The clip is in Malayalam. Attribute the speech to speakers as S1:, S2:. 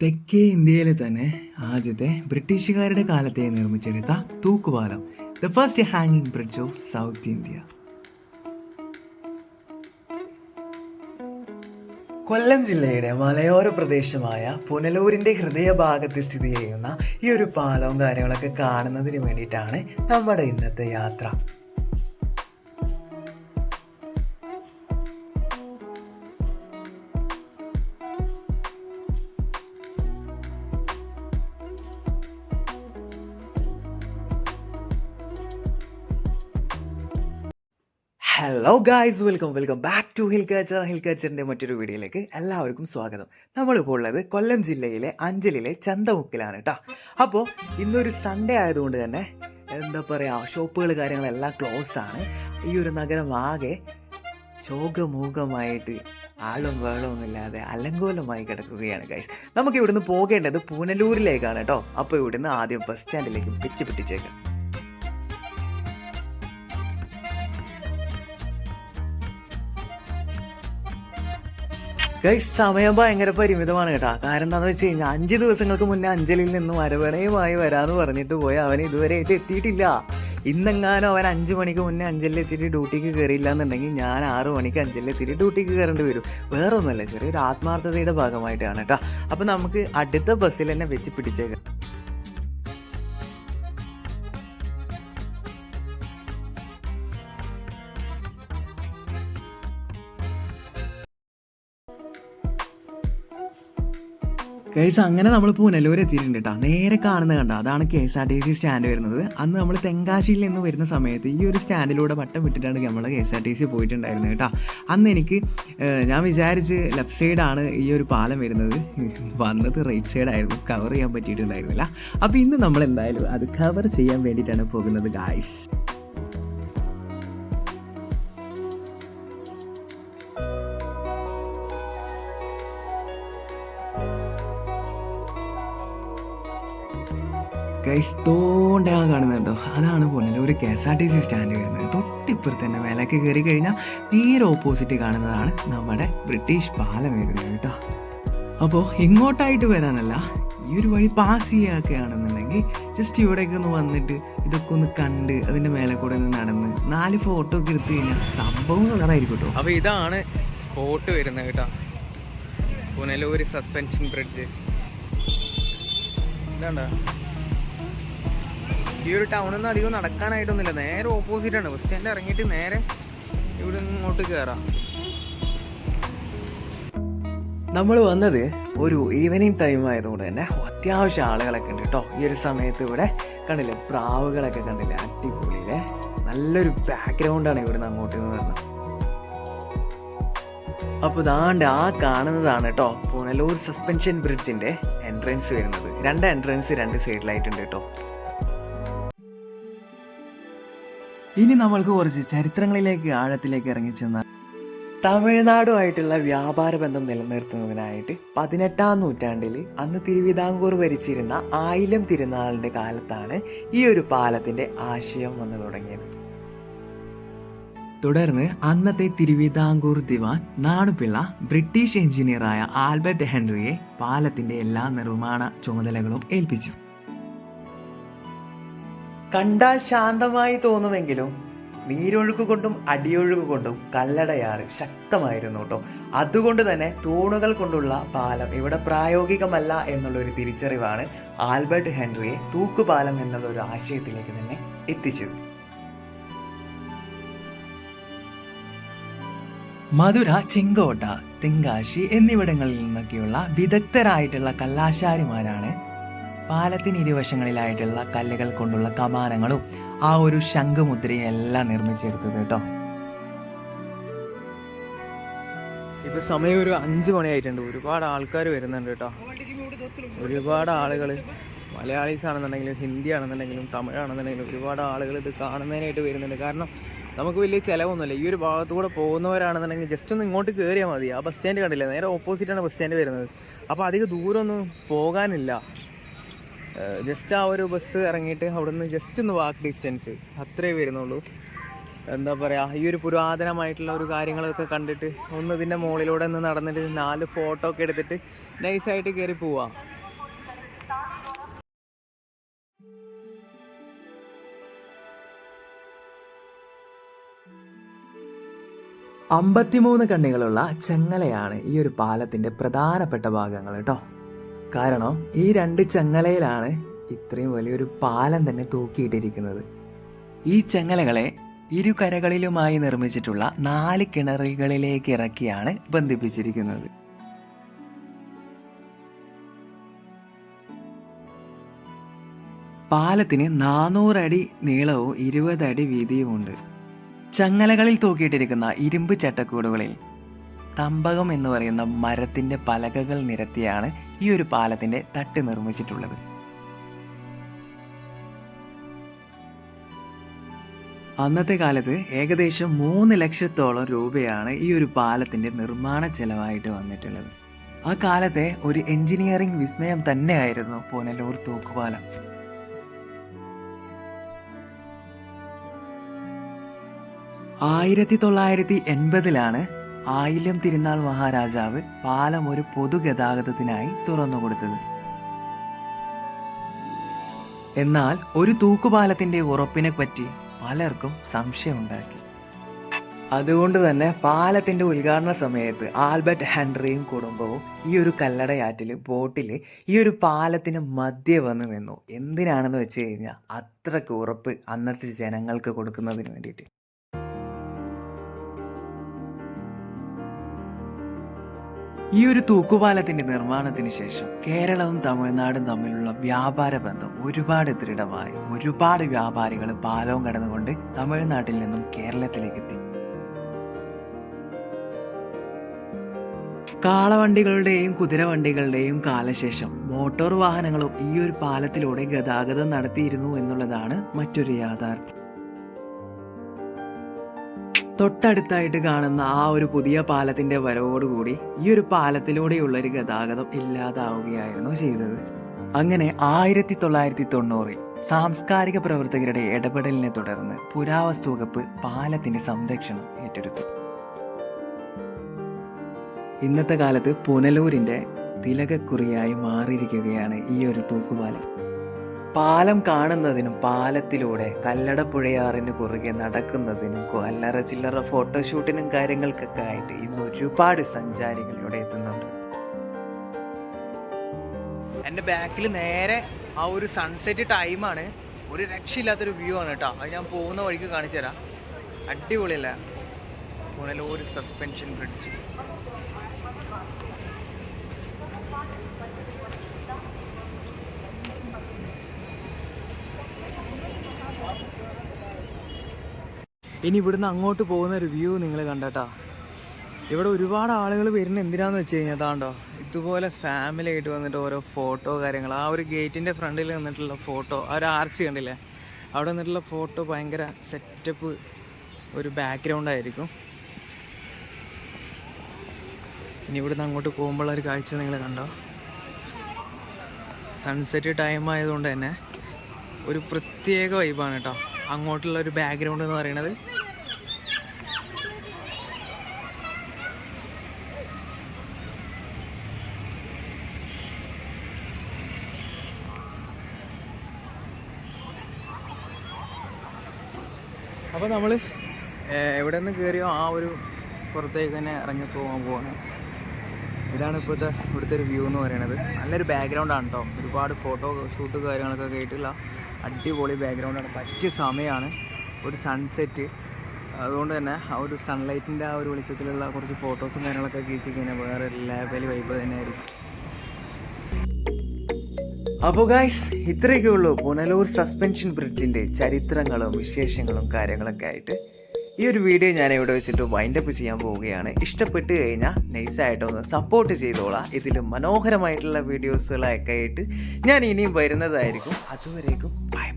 S1: തെക്കേ ഇന്ത്യയിലെ തന്നെ ആദ്യത്തെ ബ്രിട്ടീഷുകാരുടെ കാലത്തെ നിർമ്മിച്ചെടുത്ത തൂക്കുപാലം ദ ഫസ്റ്റ് ഹാങ്ങിങ് bridge of south India Kollam ജില്ലയുടെ മലയോര പ്രദേശമായ പുനലൂരിന്റെ ഹൃദയഭാഗത്ത് സ്ഥിതി ചെയ്യുന്ന ഈ ഒരു പാലവും കാര്യങ്ങളൊക്കെ കാണുന്നതിന് വേണ്ടിയിട്ടാണ് നമ്മുടെ ഇന്നത്തെ യാത്ര. Hello guys welcome welcome back to hill catcher hill കാച്ചറിന്റെ മറ്റൊരു വീഡിയോയിലേക്ക് എല്ലാവർക്കും സ്വാഗതം. നമ്മളിപ്പോൾ ഉള്ളത് കൊല്ലം ജില്ലയിലെ അഞ്ചലിലെ ചന്തമുക്കിലാണ് കേട്ടോ. അപ്പോൾ ഇന്നൊരു സൺഡേ ആയതുകൊണ്ട് തന്നെ എന്താ പറയുക ഷോപ്പുകൾ കാര്യങ്ങളെല്ലാം ക്ലോസ് ആണ്. ഈ ഒരു നഗരം ആകെ ശോകമൂകമായിട്ട് ആളും വേളവും ഇല്ലാതെ അലങ്കോലമായി കിടക്കുകയാണ് ഗൈസ് നമുക്ക് ഇവിടുന്ന് പോകേണ്ടത് പൂനലൂരിലേക്കാണ് കേട്ടോ. അപ്പോൾ ഇവിടുന്ന് ആദ്യം ബസ് സ്റ്റാൻഡിലേക്ക് വെച്ച് പിടിച്ചേക്കാം. ഗൈസ് സമയം ഭയങ്കര പരിമിതമാണ് കേട്ടോ. കാരണം എന്താണെന്ന് വെച്ച് കഴിഞ്ഞാൽ അഞ്ച് ദിവസങ്ങൾക്ക് മുന്നേ അഞ്ജലിയിൽ നിന്നും അരവണയുമായി വരാന്ന് പറഞ്ഞിട്ട് പോയി. അവൻ ഇതുവരെ ആയിട്ട് എത്തിയിട്ടില്ല. ഇന്നെങ്ങാനും അവൻ അഞ്ച് മണിക്ക് മുന്നേ അഞ്ചലിൽ എത്തിയിട്ട് ഡ്യൂട്ടിക്ക് കയറിയില്ല എന്നുണ്ടെങ്കിൽ ഞാൻ ആറ് മണിക്ക് അഞ്ചലിൽ എത്തിയിട്ട് ഡ്യൂട്ടിക്ക് കയറേണ്ടി വരും. വേറൊന്നുമല്ല ചെറിയൊരു ആത്മാർത്ഥതയുടെ ഭാഗമായിട്ടാണ് കേട്ടോ. അപ്പം നമുക്ക് അടുത്ത ബസ്സിൽ തന്നെ വെച്ച് പിടിച്ചേക്കാം. കേസ് അങ്ങനെ നമ്മൾ പുനലൂർ എത്തിയിട്ടുണ്ട് കേട്ടോ നേരെ കാണുന്ന കണ്ട? അതാണ് K S R T C stand വരുന്നത്. അന്ന് നമ്മൾ തെങ്കാശിയിൽ നിന്ന് വരുന്ന സമയത്ത് ഈ ഒരു സ്റ്റാൻഡിലൂടെ വട്ടം വിട്ടിട്ടാണ് നമ്മൾ K S R T C പോയിട്ടുണ്ടായിരുന്നത് കേട്ടോ അന്ന് എനിക്ക് ഞാൻ വിചാരിച്ച് ലെഫ്റ്റ് സൈഡാണ് ഈ ഒരു പാലം വരുന്നത്. വന്നത് റൈറ്റ് സൈഡായിരുന്നു കവർ ചെയ്യാൻ പറ്റിയിട്ടുണ്ടായിരുന്നില്ല. അപ്പോൾ ഇന്ന് നമ്മൾ എന്തായാലും അത് കവർ ചെയ്യാൻ വേണ്ടിയിട്ടാണ് പോകുന്നത് ഗായ്സ് ഗൈസ് കാണുന്നുണ്ടോ അതാണ് പോകുന്നത് ഒരു K S R T C stand വരുന്നത്. തൊട്ടിപ്പുറത്ത് തന്നെ വിലക്ക് കയറി കഴിഞ്ഞാൽ നേരെ ഓപ്പോസിറ്റ് കാണുന്നതാണ് നമ്മുടെ ബ്രിട്ടീഷ് പാലം വരുന്നത് കേട്ടോ. അപ്പോൾ ഇങ്ങോട്ടായിട്ട് വരാനല്ല ഈ ഒരു വഴി പാസ് ചെയ്യുകയൊക്കെ ആണെന്നുണ്ടെങ്കിൽ ജസ്റ്റ് ഇവിടേക്ക് ഒന്ന് വന്നിട്ട് ഇതൊക്കെ ഒന്ന് കണ്ട് അതിന്റെ മേലെ കൂടെ ഒന്ന് നടന്ന് നാല് ഫോട്ടോ ഒക്കെ എടുത്തു കഴിഞ്ഞാൽ സംഭവം കളറായിരിക്കും കേട്ടോ.
S2: അപ്പോൾ ഇതാണ് സ്പോട്ട് വരുന്നത് കേട്ടോ. പുനലൂർ സസ്പെൻഷൻ ബ്രിഡ്ജ് ഇതാണ്ട? ഈ ഒരു ടൗണിൽ നിന്ന് അധികം നടക്കാനായിട്ടൊന്നുമില്ല. നേരെ ഓപ്പോസിറ്റ് ആണ്. ബസ് സ്റ്റാൻഡ് ഇറങ്ങിയിട്ട് നേരെ ഇവിടെ ഇങ്ങോട്ട് കയറാം
S1: നമ്മൾ വന്നത് ഒരു ഈവനിങ് ടൈം ആയതുകൊണ്ട് തന്നെ അത്യാവശ്യം ആളുകളൊക്കെ ഉണ്ട് കേട്ടോ ഈ ഒരു സമയത്ത് ഇവിടെ കണ്ടില്ലേ? പ്രാവുകളൊക്കെ കണ്ടില്ലേ? അടിപൊളിയിലെ നല്ലൊരു ബാക്ക്ഗ്രൗണ്ടാണ് ഇവിടുന്ന് അങ്ങോട്ട് എന്ന് പറഞ്ഞത് അപ്പോൾ ദാണ്ട് ആ കാണുന്നതാണ് കേട്ടോ പുനലൂർ സസ്പെൻഷൻ ബ്രിഡ്ജിന്റെ എൻട്രൻസ് വരുന്നത്. രണ്ട് എൻട്രൻസ് രണ്ട് സൈഡിലായിട്ടുണ്ട് കേട്ടോ ഇനി നമ്മൾക്ക് കുറച്ച് ചരിത്രങ്ങളിലേക്ക് ആഴത്തിലേക്ക് ഇറങ്ങി തമിഴ്നാടുമായിട്ടുള്ള വ്യാപാര ബന്ധം നിലനിർത്തുന്നതിനായിട്ട് പതിനെട്ടാം നൂറ്റാണ്ടിൽ അന്ന് തിരുവിതാംകൂർ ഭരിച്ചിരുന്ന ആയിരം തിരുനാളിന്റെ കാലത്താണ് ഈ ഒരു പാലത്തിന്റെ ആശയം വന്നു തുടങ്ങിയത്. തുടർന്ന് അന്നത്തെ തിരുവിതാംകൂർ ദിവാൻ നാടുപിള്ള ബ്രിട്ടീഷ് എഞ്ചിനീയറായ ആൽബർട്ട് ഹെൻറിയെ പാലത്തിന്റെ എല്ലാ നിർമ്മാണ ചുമതലകളും ഏൽപ്പിച്ചു. കണ്ടാൽ ശാന്തമായി തോന്നുമെങ്കിലും നീരൊഴുക്ക് കൊണ്ടും അടിയൊഴുക്ക് കൊണ്ടും കല്ലടയാറ് ശക്തമായിരുന്നു കേട്ടോ. അതുകൊണ്ട് തന്നെ തൂണുകൾ കൊണ്ടുള്ള പാലം ഇവിടെ പ്രായോഗികമല്ല എന്നുള്ള ഒരു തിരിച്ചറിവാണ് ആൽബർട്ട് ഹെൻറിയെ തൂക്കുപാലം എന്നുള്ള ഒരു ആശയത്തിലേക്ക് തന്നെ എത്തിച്ചത്. മധുര ചെങ്കോട്ട തെങ്കാശി എന്നിവിടങ്ങളിൽ നിന്നൊക്കെയുള്ള വിദഗ്ധരായിട്ടുള്ള കല്ലാശാരിമാരാണ് പാലത്തിന് ഇരുവശങ്ങളിലായിട്ടുള്ള കല്ലുകൾ കൊണ്ടുള്ള കമാനങ്ങളും ആ ഒരു ശംഖുമുദ്രയും എല്ലാം നിർമ്മിച്ചെടുത്തത് കേട്ടോ.
S2: ഇപ്പൊ സമയം ഒരു അഞ്ച് മണിയായിട്ടുണ്ട്. ഒരുപാട് ആൾക്കാർ വരുന്നുണ്ട് കേട്ടോ. ഒരുപാട് ആളുകൾ മലയാളീസ് ആണെന്നുണ്ടെങ്കിലും ഹിന്ദി ആണെന്നുണ്ടെങ്കിലും തമിഴാണെന്നുണ്ടെങ്കിലും ഒരുപാട് ആളുകൾ ഇത് കാണുന്നതിനായിട്ട് വരുന്നുണ്ട്. കാരണം നമുക്ക് വലിയ ചിലവൊന്നുമില്ല. ഈ ഒരു ഭാഗത്തൂടെ പോകുന്നവരാണെന്നുണ്ടെങ്കിൽ ജസ്റ്റ് ഒന്ന് ഇങ്ങോട്ട് കയറിയാൽ മതി. ആ ബസ് സ്റ്റാൻഡ് കണ്ടില്ല? നേരെ ഓപ്പോസിറ്റാണ് ബസ് സ്റ്റാൻഡ് വരുന്നത്. അപ്പോൾ അധികം ദൂരമൊന്നും പോകാനില്ല. ജസ്റ്റ് ആ ഒരു ബസ് ഇറങ്ങിയിട്ട് അവിടെ നിന്ന് ജസ്റ്റ് ഒന്ന് വാക്ക് ഡിസ്റ്റൻസ് അത്രേ വരുന്നുള്ളൂ. എന്താ പറയുക ഈ ഒരു പുരാതനമായിട്ടുള്ള ഒരു കാര്യങ്ങളൊക്കെ കണ്ടിട്ട് ഒന്ന് ഇതിന്റെ മുകളിലൂടെ ഒന്ന് നടന്നിട്ട് നാല് ഫോട്ടോ ഒക്കെ എടുത്തിട്ട് നൈസായിട്ട് കയറി പോവാം.
S1: അമ്പത്തിമൂന്ന് കണ്ണികളുള്ള ചെങ്ങലയാണ് ഈ ഒരു പാലത്തിന്റെ പ്രധാനപ്പെട്ട ഭാഗങ്ങൾ കേട്ടോ. കാരണം ഈ രണ്ട് ചങ്ങലയിലാണ് ഇത്രയും വലിയൊരു പാലം തന്നെ തൂക്കിയിട്ടിരിക്കുന്നത്. ഈ ചങ്ങലകളെ ഇരു കരകളിലുമായി നിർമ്മിച്ചിട്ടുള്ള നാല് കിണറുകളിലേക്ക് ഇറക്കിയാണ് ബന്ധിപ്പിച്ചിരിക്കുന്നത്. പാലത്തിന് നാനൂറടി നീളവും ഇരുപതടി വീതിയുമുണ്ട്. ചങ്ങലകളിൽ തൂക്കിയിട്ടിരിക്കുന്ന ഇരുമ്പ് ചട്ടക്കൂടുകളിൽ തമ്പകം എന്ന് പറയുന്ന മരത്തിന്റെ പലകകൾ നിരത്തിയാണ് ഈ ഒരു പാലത്തിന്റെ തട്ട് നിർമ്മിച്ചിട്ടുള്ളത്. അന്നത്തെ കാലത്ത് ഏകദേശം മൂന്ന് ലക്ഷത്തോളം രൂപയാണ് ഈ ഒരു പാലത്തിന്റെ നിർമ്മാണ ചെലവായിട്ട് വന്നിട്ടുള്ളത്. ആ കാലത്തെ ഒരു എഞ്ചിനീയറിംഗ് വിസ്മയം തന്നെയായിരുന്നു പുനലൂർ തൂക്കുപാലം. ആയിരത്തി തൊള്ളായിരത്തി എൺപതിലാണ് ആയില്യം തിരുനാൾ മഹാരാജാവ് പാലം ഒരു പൊതുഗതാഗതത്തിനായി തുറന്നുകൊടുത്തത് എന്നാൽ ഒരു തൂക്കുപാലത്തിന്റെ ഉറപ്പിനെ പറ്റി പലർക്കും സംശയമുണ്ടാക്കി. അതുകൊണ്ട് തന്നെ പാലത്തിന്റെ ഉദ്ഘാടന സമയത്ത് ആൽബർട്ട് ഹെൻറിയും കുടുംബവും ഈ ഒരു കല്ലടയാറ്റിൽ ബോട്ടിൽ ഈ ഒരു പാലത്തിന് മധ്യ വന്ന് നിന്നു. എന്തിനാണെന്ന് വെച്ച് കഴിഞ്ഞാൽ അത്രയ്ക്ക് ഉറപ്പ് അന്നത്തെ ജനങ്ങൾക്ക് കൊടുക്കുന്നതിന് വേണ്ടിയിട്ട്. ഈ ഒരു തൂക്കുപാലത്തിന്റെ നിർമ്മാണത്തിന് ശേഷം കേരളവും തമിഴ്നാടും തമ്മിലുള്ള വ്യാപാര ബന്ധം ഒരുപാട് ദൃഢമായി. ഒരുപാട് വ്യാപാരികൾ പാലവും കടന്നുകൊണ്ട് തമിഴ്നാട്ടിൽ നിന്നും കേരളത്തിലേക്ക് എത്തി കാളവണ്ടികളുടെയും കുതിരവണ്ടികളുടെയും കാലശേഷം മോട്ടോർ വാഹനങ്ങളും ഈ ഒരു പാലത്തിലൂടെ ഗതാഗതം നടത്തിയിരുന്നു എന്നുള്ളതാണ് മറ്റൊരു യാഥാർത്ഥ്യം. തൊട്ടടുത്തായിട്ട് കാണുന്ന ആ ഒരു പുതിയ പാലത്തിന്റെ വരവോടുകൂടി ഈ ഒരു പാലത്തിലൂടെയുള്ള ഒരു ഗതാഗതം ഇല്ലാതാവുകയായിരുന്നു ചെയ്തത്. അങ്ങനെ ആയിരത്തി തൊള്ളായിരത്തി തൊണ്ണൂറിൽ സാംസ്കാരിക പ്രവർത്തകരുടെ ഇടപെടലിനെ തുടർന്ന് പുരാവസ്തു വകുപ്പ് പാലത്തിന്റെ സംരക്ഷണം ഏറ്റെടുത്തു. ഇന്നത്തെ കാലത്ത് പുനലൂരിന്റെ തിലകക്കുറിയായി മാറിയിരിക്കുകയാണ് ഈ ഒരു തൂക്കുപാലം. പാലം കാണുന്നതിനും പാലത്തിലൂടെ കല്ലട പുഴയാറിന് കുറുകെ നടക്കുന്നതിനും അല്ലറ ചില്ലറ ഫോട്ടോഷൂട്ടിനും കാര്യങ്ങൾക്കൊക്കെ ആയിട്ട് ഇന്ന് ഒരുപാട് സഞ്ചാരികൾ ഇവിടെ എത്തുന്നുണ്ട്.
S2: എന്റെ ബാക്കിൽ നേരെ ആ ഒരു സൺസെറ്റ് ടൈമാണ് ഒരു രക്ഷയില്ലാത്തൊരു വ്യൂ ആണ് കേട്ടോ. അത് ഞാൻ പോകുന്ന വഴിക്ക് കാണിച്ചു തരാം. അടിപൊളിയല്ല? ഒരു സസ്പെൻഷൻ ബ്രിഡ്ജ് ഇനി ഇവിടുന്ന് അങ്ങോട്ട് പോകുന്ന ഒരു വ്യൂ നിങ്ങൾ കണ്ടട്ടാ. ഇവിടെ ഒരുപാട് ആളുകൾ വരുന്ന എന്തിനാന്ന് വെച്ച് കഴിഞ്ഞാൽ അതാണ്ടോ ഇതുപോലെ ഫാമിലി ആയിട്ട് വന്നിട്ട് ഓരോ ഫോട്ടോ കാര്യങ്ങൾ ആ ഒരു ഗേറ്റിന്റെ ഫ്രണ്ടിൽ നിന്നിട്ടുള്ള ഫോട്ടോ ആ ഒരു ആർച്ച് കണ്ടില്ലേ? അവിടെ നിന്നിട്ടുള്ള ഫോട്ടോ ഭയങ്കര സെറ്റപ്പ് ഒരു ബാക്ക്ഗ്രൗണ്ട് ആയിരിക്കും. ഇനി ഇവിടുന്ന് അങ്ങോട്ട് പോകുമ്പോഴുള്ള ഒരു കാഴ്ച നിങ്ങൾ കണ്ടോ? സൺസെറ്റ് ടൈം ആയതുകൊണ്ട് തന്നെ ഒരു പ്രത്യേക വൈബാണ് കേട്ടോ. അങ്ങോട്ടുള്ള ഒരു ബാക്ക്ഗ്രൗണ്ട് എന്ന് പറയുന്നത് അപ്പോൾ നമ്മൾ എവിടെ നിന്ന് കയറിയോ ആ ഒരു പുറത്തേക്ക് തന്നെ ഇറങ്ങി പോകാൻ പോവാണ്. ഇതാണ് ഇപ്പോഴത്തെ ഇവിടുത്തെ ഒരു വ്യൂ എന്ന് പറയുന്നത് നല്ലൊരു ബാക്ക്ഗ്രൗണ്ടാണ് കേട്ടോ ഒരുപാട് ഫോട്ടോ ഷൂട്ട് കാര്യങ്ങളൊക്കെ കേട്ടില്ല അടിപൊളി ബാക്ക്ഗ്രൗണ്ടാണ് പറ്റിയ സമയമാണ് ഒരു സൺസെറ്റ് അതുകൊണ്ട് തന്നെ ആ ഒരു സൺലൈറ്റിന്റെ ആ ഒരു വെളിച്ചത്തിലുള്ള കുറച്ച് ഫോട്ടോസും കാര്യങ്ങളൊക്കെ കീച്ച് കഴിഞ്ഞാൽ വേറെ ലെവൽ വൈബ് തന്നെയായിരിക്കും
S1: അപ്പോൾ ഗായ്സ് ഇത്രയൊക്കെ ഉള്ളൂ. പുനലൂർ സസ്പെൻഷൻ ബ്രിഡ്ജിന്റെ ചരിത്രങ്ങളും വിശേഷങ്ങളും കാര്യങ്ങളൊക്കെ ആയിട്ട്. ഈ ഒരു വീഡിയോ ഞാൻ ഇവിടെ വെച്ചിട്ട് വൈൻഡപ്പ് ചെയ്യാൻ പോവുകയാണ്. ഇഷ്ടപ്പെട്ട് കഴിഞ്ഞാൽ നൈസായിട്ടൊന്ന് സപ്പോർട്ട് ചെയ്തോളാം. ഇതിൽ മനോഹരമായിട്ടുള്ള വീഡിയോസുകളൊക്കെ ആയിട്ട് ഞാൻ ഇനിയും വരുന്നതായിരിക്കും. അതുവരേക്കും ബൈ